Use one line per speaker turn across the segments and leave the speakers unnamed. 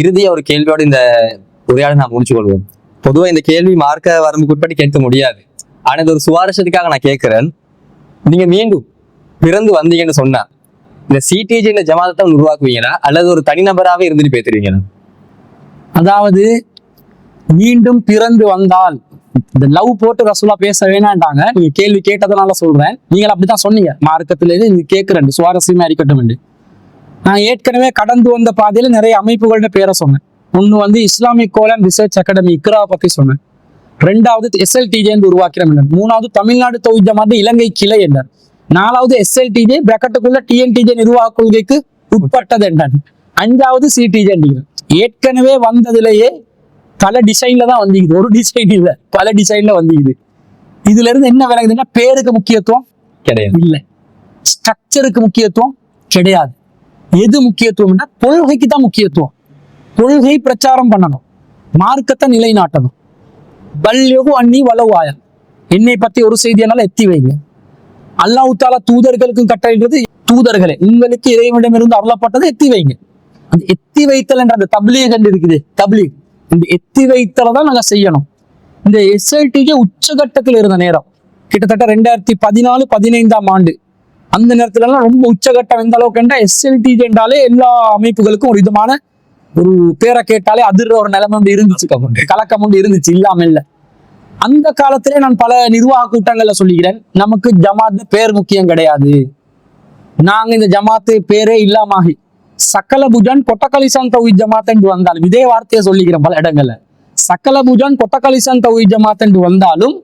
இறுதியா ஒரு கேள்வியோடு இந்த உரையாடலை நான் முடிச்சு கொள்வோம். பொதுவாக இந்த கேள்வி மார்க்க வரம்புக்குட்பட்டு கேட்க முடியாது. ஆனா இது ஒரு சுவாரஸ்யத்துக்காக நான் கேட்கிறேன். நீங்க மீண்டும் பிறந்து வந்தீங்கன்னு சொன்னா இந்த சிடிஜி இந்த ஜமாத்தை உருவாக்குவீங்களா? அல்லது ஒரு தனிநபராகவே இருந்துட்டு பேசுறீங்கன்னா
அதாவது மீண்டும் பிறந்து வந்தால் இந்த லவ் போட்டு ரசூலா பேச வேணாண்டாங்க நீங்க கேள்வி கேட்டதுனால சொல்றேன். நீங்கள் அப்படித்தான் சொன்னீங்க. மார்க்கத்திலேருந்து இது நீங்க கேட்கிறேன். சுவாரஸ்யமா இருக்கட்டும் நான் ஏற்கனவே கடந்து வந்த பாதையில நிறைய அமைப்புகளோட பேரை சொன்னேன். ஒண்ணு வந்து இஸ்லாமிக் கோலன் ரிசர்ச் அகாடமி இக்ரா பத்தி சொன்னேன். ரெண்டாவது எஸ்எல்டிஜே உருவாக்கிற என்றார் மூணாவது தமிழ்நாடு தொகுதி ஜமாத்து இலங்கை கிளை என்றார் நாலாவது எஸ்எல்டிஜே பிரக்கெட்டுக்குள்ள டிஎன்டிஜே நிர்வாக கொள்கைக்கு உட்பட்டது என்றார் அஞ்சாவது சிடிஜே ஏற்கனவே வந்ததுலயே பல டிசைன்ல தான் வந்திக்குது ஒரு டிசைன் இல்ல பல டிசைன்ல வந்திக்குது இதுல இருந்து என்ன விளங்குதுன்னா பேருக்கு முக்கியத்துவம்
கிடையாது.
இல்ல. ஸ்ட்ரக்சருக்கு முக்கியத்துவம் கிடையாது. எது முக்கியத்துவம்னா கொள்கைக்கு தான் முக்கியத்துவம். கொள்கை பிரச்சாரம் பண்ணணும். மார்க்கத்தை நிலைநாட்டணும். பல்யகு அன்னி வளவாயல் என்னை பத்தி ஒரு செய்தியானால எத்தி வைங்க. அல்லாஹ் தாலா தூதர்களுக்கும் கட்டளைன்றது தூதர்களே. உங்களுக்கு இறைவனிடமிருந்து அருளப்பட்டதை எத்தி வைங்க. அந்த எத்தி வைத்தல் என்ற அந்த தப்லீக் என்று இருக்குது தப்லீக். இந்த எத்தி வைத்தலை தான் நாங்க செய்யணும். இந்த எஸ்ஐடிக்கு உச்சகட்டத்தில் இருந்த நேரம். கிட்டத்தட்ட ரெண்டாயிரத்தி பதினாலு பதினைந்தாம் ஆண்டு. அந்த நேரத்துலலாம் ரொம்ப உச்சகட்டம் எந்த அளவுக்கு என்றால் எஸ்எல்டிஜி என்றாலே எல்லா அமைப்புகளுக்கும் ஒரு விதமான ஒரு பேரை கேட்டாலே அதிர்ற ஒரு நிலைமை வந்து இருந்துச்சு. கலக்கம் வந்து இருந்துச்சு இல்லாம இல்லை. அந்த காலத்திலே நான் பல நிர்வாக கூட்டங்கள்ல சொல்லிக்கிறேன் நமக்கு ஜமாத் பேர் முக்கியம் கிடையாது. நாங்க இந்த ஜமாத்து பேரே இல்லாமாகி சக்கலபுஜன் கொட்டக்கலிசான் தௌஹி ஜமாத் என்று வந்தாலும் இதே வார்த்தையை சொல்லிக்கிறேன் பல இடங்கள்ல. சக்கலபுஜன் கொட்டக்கலிசான் தௌஹி ஜமாத் என்று வந்தாலும்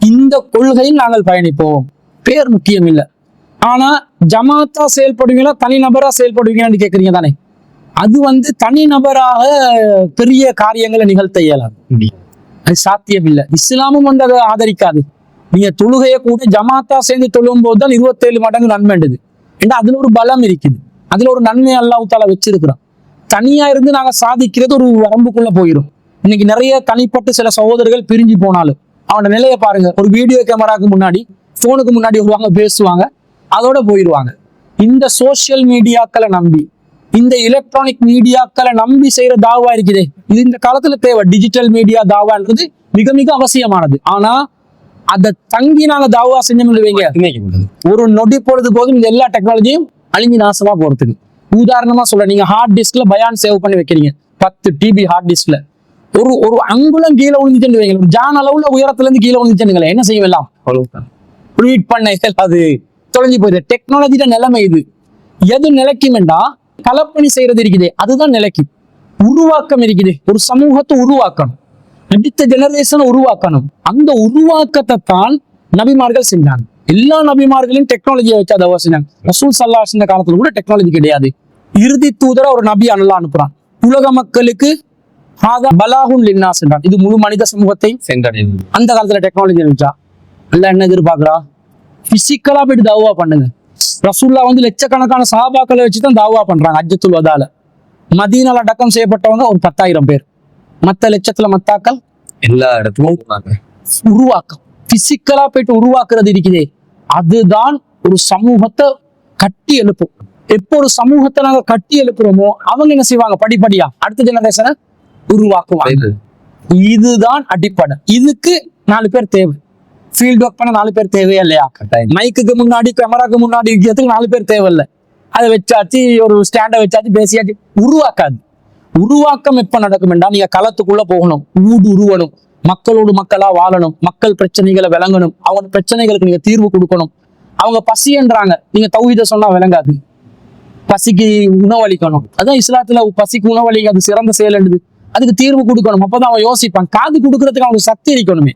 இந்த கொள்கையில் நாங்கள் பயணிப்போம். பேர் முக்கியம் இல்லை. ஆனா ஜமாத்தா செயல்படுவீங்களா தனிநபரா செயல்படுவீங்களான்னு கேக்குறீங்க தானே. அது வந்து தனிநபராக பெரிய காரியங்களை நிகழ்த்த இயலாது. அது சாத்தியம் இல்லை இஸ்லாமும் வந்து அதை ஆதரிக்காது. நீங்க தொழுகையை கூட ஜமாத்தா சேர்ந்து தொழும் போது தான் இருபத்தேழு மடங்கு நன்மைண்டது ஏன்னா அதுல ஒரு பலம் இருக்குது. அதுல ஒரு நன்மை அல்லாவுத்தால வச்சிருக்கிறோம் தனியா இருந்து நாங்க சாதிக்கிறது ஒரு வரம்புக்குள்ள போயிடும் இன்னைக்கு நிறைய தனிப்பட்ட சில சகோதரர்கள் பிரிஞ்சு போனாலும் அவனோட நிலையை பாருங்க. ஒரு வீடியோ கேமராக்கு முன்னாடி போனுக்கு முன்னாடி வருவாங்க பேசுவாங்க. அதோட போயிடுவாங்க. இந்த சோஷியல் மீடியாக்களை நம்பி இந்த எலக்ட்ரானிக் மீடியாக்களை நம்பி செய்யற தாவா இருக்குதே. இது இந்த காலத்துல தேவை. டிஜிட்டல் மீடியா தாவான்றது மிக மிக அவசியமானது. ஆனா அதை தங்கி நாங்க தாவா செஞ்சோம்னு வைங்க. ஒரு நொடி பொழுது போதும் இந்த எல்லா டெக்னாலஜியும் அழிஞ்சு நாசமா போறதுக்கு உதாரணமா சொல்ல நீங்க ஹார்ட் டிஸ்க்ல பயான் சேவ் பண்ணி வைக்கிறீங்க. பத்து டிபி ஹார்ட் டிஸ்க்ல ஒரு ஒரு அங்குலம் கீழே விழுந்துச்சுன்னு வைங்க ஒரு ஜான் அளவுல உயரத்துல இருந்து கீழே விழுந்துச்சுன்னு என்ன செய்ய எல்லாம்? ரீட் பண்ண அது தொலைஞ்சு போயிடுது. டெக்னாலஜியோட நிலைமை இது. எது நிலைக்குமெண்டா கலப்பணி செய்யறது இருக்குது. அதுதான் நிலைக்கும் உருவாக்கம் இருக்குது. ஒரு சமூகத்தை உருவாக்கணும். அடுத்த ஜெனரேஷனை உருவாக்கணும். அந்த உருவாக்கத்தை தான் நபிமார்கள் செஞ்சாங்க. எல்லா நபிமார்களையும் டெக்னாலஜியை வச்சு அதை செஞ்சாங்க. ரசூல் சல்லா இந்த காலத்துல கூட டெக்னாலஜி கிடையாது. இறுதி தூதரா ஒரு நபி அல்லாஹ் அனுப்புறான். உலக மக்களுக்கு பலாகுன் லின்னாஸ் என்றான். இது முழு மனித சமூகத்தை
சென்றடைந்து
அந்த காலத்துல டெக்னாலஜி இருந்துச்சா? இல்ல என்ன எதிர்பார்க்கறா? பிசிக்கலா போயிட்டு தாவா பண்ணுங்க. ரசூல்லா வந்து லட்சக்கணக்கான சஹாபாக்களை வச்சு தான் தாவா பண்றாங்க அஜத்துல் வதால. மதீனால அடக்கம் செய்யப்பட்டவங்க ஒரு பத்தாயிரம் பேர். மத்த லட்சத்துல மத்தாக்கள்
எல்லா போனாங்க
உருவாக்கம். பிசிக்கலா போயிட்டு உருவாக்குறது இருக்குதே. அதுதான் ஒரு சமூகத்தை கட்டி எழுப்பும். எப்போ ஒரு சமூகத்தை நாங்க கட்டி எழுப்புறோமோ அவங்க என்ன செய்வாங்க? படிப்படியா அடுத்த ஜெனரேஷனை உருவாக்குவாங்க. இதுதான் அடிப்படை. இதுக்கு நாலு பேர் தேவை. ஃபீல்ட் ஒர்க் பண்ண நாலு பேர் தேவையா இல்லையா? மைக்குக்கு முன்னாடி கேமராக்கு முன்னாடி இருக்கிறதுக்கு நாலு பேர் தேவையில்ல. அதை வச்சாச்சு ஒரு ஸ்டாண்டை வச்சாச்சு பேசியாச்சு. உருவாக்காது. உருவாக்கம் எப்ப நடக்கும் என்றால் நீங்க களத்துக்குள்ள போகணும். ஊடு உருவணும். மக்களோடு மக்களா வாழணும். மக்கள் பிரச்சனைகளை விளங்கணும். அவங்க பிரச்சனைகளுக்கு நீங்க தீர்வு கொடுக்கணும். அவங்க பசின்றாங்க நீங்க தௌஹீத சொன்னா விளங்காது. பசிக்கு உணவளிக்கணும். அதான் இஸ்லாத்துல பசிக்கு உணவளிக்க அது சிறந்த செயல் அதுக்கு தீர்வு கொடுக்கணும். அப்பதான் அவன் யோசிப்பான். காது கொடுக்கறதுக்கு அவனுக்கு சக்தி இருக்கணுமே.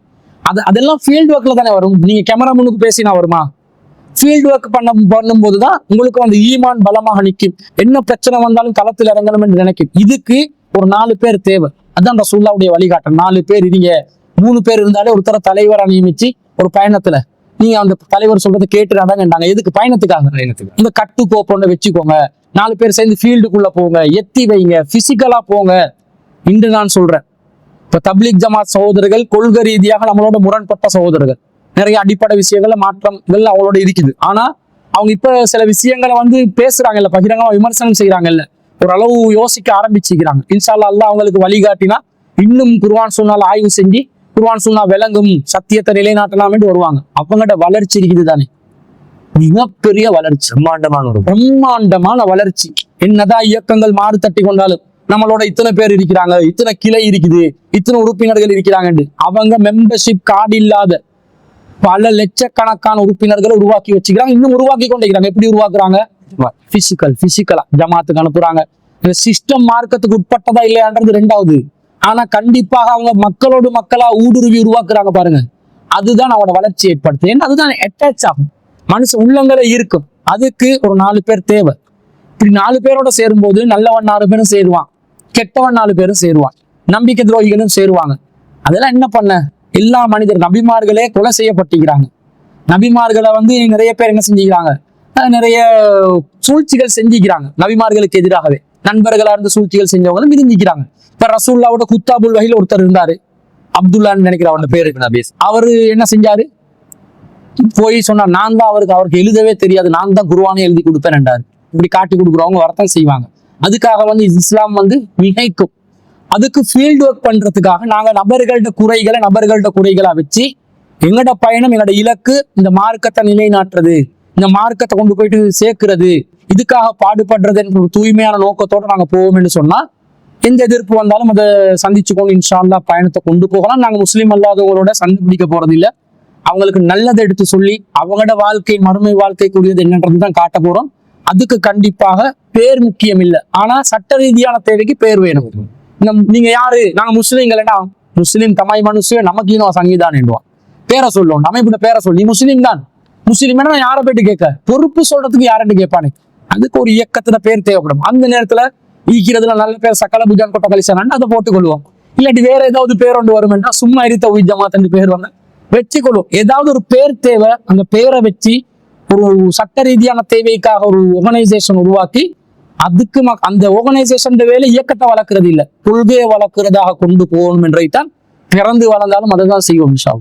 அது அதெல்லாம் ஃபீல்ட் ஒர்க்ல தானே வரும். நீங்க கேமரா முன்னுக்கு பேசினா வருமா? ஃபீல்ட் ஒர்க் பண்ண பண்ணும்போது தான் உங்களுக்கு அந்த ஈமான் பலமாக நிற்கும். என்ன பிரச்சனை வந்தாலும் களத்தில் இறங்கணும் என்று நினைக்கும். இதுக்கு ஒரு நாலு பேர் தேவை. அதான் ரசூல்லாவுடைய வழிகாட்டம் நாலு பேர் இருங்க. மூணு பேர் இருந்தாலே ஒருத்தர தலைவரா நியமிச்சு ஒரு பயணத்துல. நீங்க அந்த தலைவர் சொல்றதை கேட்டுறாதாங்கன்றாங்க எதுக்கு? பயணத்துக்காக.
பயணத்துக்கு
இந்த கட்டுக்கோப்பொண்ணை வச்சுக்கோங்க. நாலு பேர் சேர்ந்து ஃபீல்டுக்குள்ள போங்க. எத்தி வைங்க. பிசிக்கலா போங்க. இன்று நான் சொல்றேன். இப்ப தப்லீக் ஜமாத் சகோதரர்கள் கொள்கை ரீதியாக நம்மளோட முரண்பட்ட சகோதரர்கள். நிறைய அடிப்படை விஷயங்கள்ல மாற்றங்கள் அவங்களோட இருக்குது. ஆனா அவங்க இப்ப சில விஷயங்களை வந்து பேசுறாங்கல்ல பகிரங்கமா விமர்சனம் செய்யறாங்கல்ல ஓரளவு யோசிக்க ஆரம்பிச்சுக்கிறாங்க இன்ஷால்லா அல்லாஹ் அவங்களுக்கு வழிகாட்டினா இன்னும் குர்ஆன் சொன்னால் ஆய்வு செஞ்சு குர்ஆன் சொன்னா விளங்கும் சத்தியத்தை நிலைநாட்டலாம்னு வருவாங்க. அவங்கள்ட்ட வளர்ச்சி இருக்குது தானே. மிகப்பெரிய வளர்ச்சி.
பிரம்மாண்டமான ஒரு
பிரம்மாண்டமான வளர்ச்சி. என்னதான் இயக்கங்கள் மாறு தட்டி கொண்டாலும் நம்மளோட இத்தனை பேர் இருக்கிறாங்க இத்தனை கிளை இருக்குது இத்தனை உறுப்பினர்கள் இருக்கிறாங்கன்னு அவங்க மெம்பர்ஷிப் கார்டு இல்லாத பல லட்சக்கணக்கான உறுப்பினர்களை உருவாக்கி வச்சுக்கிறாங்க. இன்னும் உருவாக்கி கொண்டிருக்கிறாங்க. எப்படி உருவாக்குறாங்க? பிசிக்கல் பிசிக்கலா ஜமாத்துக்கு அனுப்புறாங்க. இந்த சிஸ்டம் மார்க்கத்துக்கு உட்பட்டதா இல்லையான்றது ரெண்டாவது. ஆனா கண்டிப்பாக அவங்க மக்களோடு மக்களா ஊடுருவி உருவாக்குறாங்க பாருங்க. அதுதான் அவனோட வளர்ச்சி ஏற்படுத்து ஏன்னா அதுதான் அட்டாச் ஆகும். மனுஷ உள்ளங்களை இருக்கும். அதுக்கு ஒரு நாலு பேர் தேவை. இப்படி நாலு பேரோட சேரும்போது நல்லவன் நாலு பேரும் சேருவான். கெட்டவன் நாலு பேரும் சேருவான். நம்பிக்கை துரோகிகளும் சேருவாங்க. அதெல்லாம் என்ன பண்ண? எல்லா மனிதர் நபிமார்களே கொலை செய்யப்பட்டிருக்கிறாங்க. நபிமார்களை வந்து நிறைய பேர் என்ன செஞ்சுக்கிறாங்க? நிறைய சூழ்ச்சிகள் செஞ்சுக்கிறாங்க. நபிமார்களுக்கு எதிராகவே. நண்பர்களா இருந்து சூழ்ச்சிகள் செஞ்சவங்களும் விரிஞ்சிக்கிறாங்க இப்ப ரசூல்லாவோட குத்தாபுல் வகையில் ஒருத்தர் இருந்தாரு. அப்துல்லான்னு நினைக்கிற அவனோட பேரு. அவரு என்ன செஞ்சாரு? போய் சொன்னார் நான் தான் அவருக்கு அவருக்கு எழுதவே தெரியாது. நான் தான் குருவானே எழுதி கொடுப்பேன் என்றாரு. இப்படி காட்டி கொடுக்குறவங்க வரத்தான் செய்வாங்க. அதுக்காக வந்து இஸ்லாம் வந்து வினைக்கும் அதுக்கு ஃபீல்டு ஒர்க் பண்றதுக்காக நாங்க நபர்கள்ட்ட குறைகளை நபர்கள்ட்ட குறைகளா வச்சு எங்களோட பயணம் எங்களோட இலக்கு இந்த மார்க்கத்தை நிலைநாட்டுறது இந்த மார்க்கத்தை கொண்டு போயிட்டு சேர்க்கிறது இதுக்காக பாடுபடுறது என்ற ஒரு தூய்மையான நோக்கத்தோட நாங்க போவோம்னு சொன்னால் சொன்னா எந்த எதிர்ப்பு வந்தாலும் அதை சந்திச்சுக்கோங்க இன்ஷால்லா பயணத்தை கொண்டு போகலாம். நாங்க முஸ்லீம் அல்லாதவங்களோட சந்தி பிடிக்க போறது அவங்களுக்கு நல்லதை எடுத்து சொல்லி அவங்களோட வாழ்க்கை மறுமை வாழ்க்கைக்குரியது என்னன்றது தான் காட்ட போறோம். அதுக்கு கண்டிப்பாக பேர் முக்கியம் இல்லை. ஆனா சட்ட ரீதியான தேவைக்கு பேர் வேணும். நீங்க யாரு? நாங்க முஸ்லீம்களா முஸ்லீம் தமாய் மனுஷன் நமக்கு இன்னும் சங்கீதான் என்றுவான் பேரை சொல்லுவோம் நம்ம பேரை சொல்லி முஸ்லீம் தான். முஸ்லீம் நான் யாரை போயிட்டு கேட்க? பொறுப்பு சொல்றதுக்கு யார்கிட்ட கேட்பானே? அதுக்கு ஒரு இயக்கத்துல பேர் தேவைப்படும். அந்த நேரத்துல ஈக்கிறதுல நல்ல பேர் சக்கல புஜான் கொட்ட கலிசானான்னு அதை போட்டுக்கொள்வோம். இல்லாட்டி வேற ஏதாவது பேர் ஒன்று வரும் என்றால் சும்மா எரித்த உயிஜமா ஜமாத் பேர் வந்து வச்சுக்கொள்வோம் ஏதாவது ஒரு பேர் தேவை அந்த பேரை வச்சு ஒரு சட்ட ரீதியான தேவைக்காக ஒரு ஆர்கனைசேஷன் உருவாக்கி அதுக்கு ம- அந்த ஆர்கனைசேஷன் வேலை இயக்கத்தை வளர்க்கறது இல்ல. கொள்கையை வளர்க்கிறதாக கொண்டு போகணும் என்றைத்தான் பிறந்து வளர்ந்தாலும் அதை தான் செய்வோம் இன்ஷா